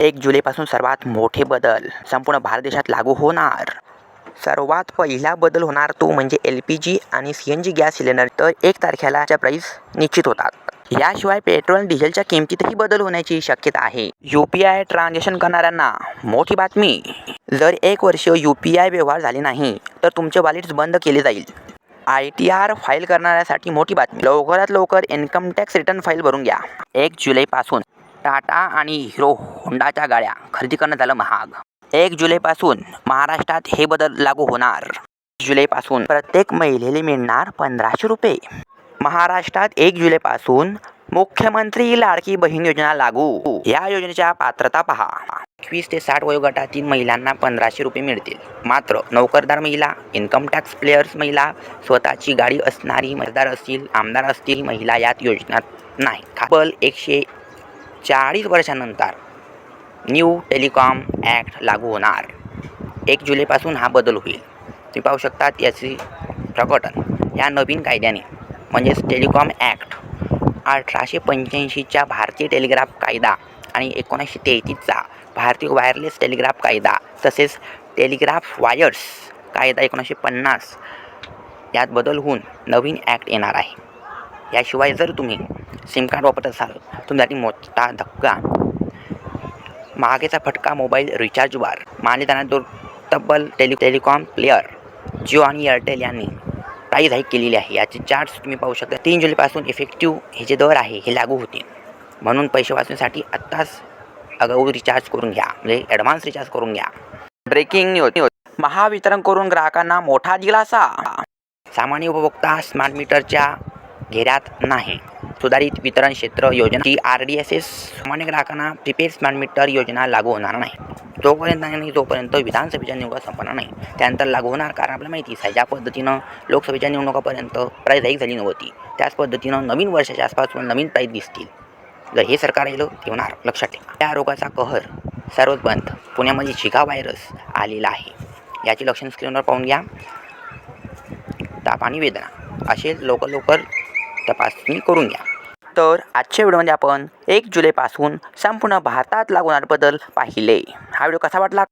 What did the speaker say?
एक जुलैपासून सर्वात मोठे बदल. संपूर्ण भारत देशात लागू होणार. सर्वात पहिला बदल होणार तो म्हणजे एल पी जी आणि C N G gas cylinder. तर एक तारखेला प्राईस निश्चित होतात. याशिवाय पेट्रोल आणि डिझेलच्या किमतीतही बदल होण्याची शक्यता आहे. यू पी आय ट्रान्झॅक्शन करणाऱ्यांना मोठी बातमी. जर एक वर्ष यू पी आय व्यवहार झाले नाही तर तुमचे वॉलेट्स बंद केले जाईल. आय टी आर फाईल करणाऱ्यासाठी मोठी बातमी. लवकरात लवकर इन्कम टॅक्स रिटर्न फाईल भरून घ्या. एक जुलैपासून टाटा आणि हिरो होंडाच्या गाड्या खरेदी करणं झालं महाग. एक जुलैपासून महाराष्ट्रात हे बदल लागू होणार. जुलैपासून प्रत्येक महिलेला मिळणार पंधराशे रुपये. महाराष्ट्रात एक जुलैपासून मुख्यमंत्री लाडकी बहीण योजना लागू. या योजनेच्या पात्रता पहा. एकवीस ते साठ वयोगटातील महिलांना पंधराशे रुपये मिळतील. मात्र नोकरदार महिला इन्कम टॅक्स प्लेयर्स महिला स्वतःची गाडी असणारी मतदार असतील आमदार असतील महिला यात योजनात नाही खाबल एकशे चाळीस वर्षानंतर न्यू टेलिकॉम ॲक्ट लागू होणार. एक जुलैपासून हा बदल होईल. तुम्ही पाहू शकतात याचे प्रकटन या नवीन कायद्याने. म्हणजेच टेलिकॉम ॲक्ट अठराशे पंच्याऐंशीच्या भारतीय टेलिग्राफ कायदा आणि एकोणीसशे तेहतीसचा भारतीय वायरलेस टेलिग्राफ कायदा तसेच टेलिग्राफ वायर्स कायदा एकोणीसशे पन्नास यात बदल होऊन नवीन ॲक्ट येणार आहे. याशिवाय जर तुम्ही सिम कार्ड वापरत असाल तुमच्यासाठी मोठा धक्का. मागेचा फटका मोबाईल रिचार्जवर. मानले जाणारे दोन तब्बल टेलि टेलिकॉम प्लेअर जिओ आणि एअरटेल यांनी प्राईज हाईक केलेली आहे. याचे चार्ट्स तुम्ही पाहू शकता. तीन जुलैपासून इफेक्टिव्ह हे जे दर आहे हे लागू होतील. म्हणून पैसे वाचण्यासाठी आत्ताच अगाऊ रिचार्ज करून घ्या. म्हणजे ॲडव्हान्स रिचार्ज करून घ्या. ब्रेकिंग न्यूज महावितरण करून ग्राहकांना मोठा दिलासा. सामान्य उपभोक्ता स्मार्ट मीटरच्या घेऱ्यात नाही. सुधारित वितरण क्षेत्र योजना जी आर डी एस एस सामान्य ग्राहकांना प्रिपेड स्मार्ट मीटर योजना लागू होणार नाही. जोपर्यंत आणि जोपर्यंत विधानसभेच्या निवडणुका संपणार नाही त्यानंतर लागू होणार कारण आपल्याला माहितीच आहे ज्या पद्धतीनं लोकसभेच्या निवडणुकापर्यंत प्राईज हाईक झाली नव्हती. त्याच पद्धतीनं नवीन वर्षाच्या आसपास नवीन प्राईज दिसतील. जर हे सरकार येलं ते होणार. लक्षात ठेवा. त्या रोगाचा कहर सर्वच बंद पुण्यामध्ये शिका व्हायरस आलेला आहे. याची लक्षण स्क्रीनवर पाहून घ्या. ताप आणि वेदना. असे लवकर लवकर तपासणी करून घ्या. तर आजच्या व्हिडिओमध्ये आपण एक जुलैपासून संपूर्ण भारतात लागू होणार बदल पाहिले. हा व्हिडिओ कसा वाटला?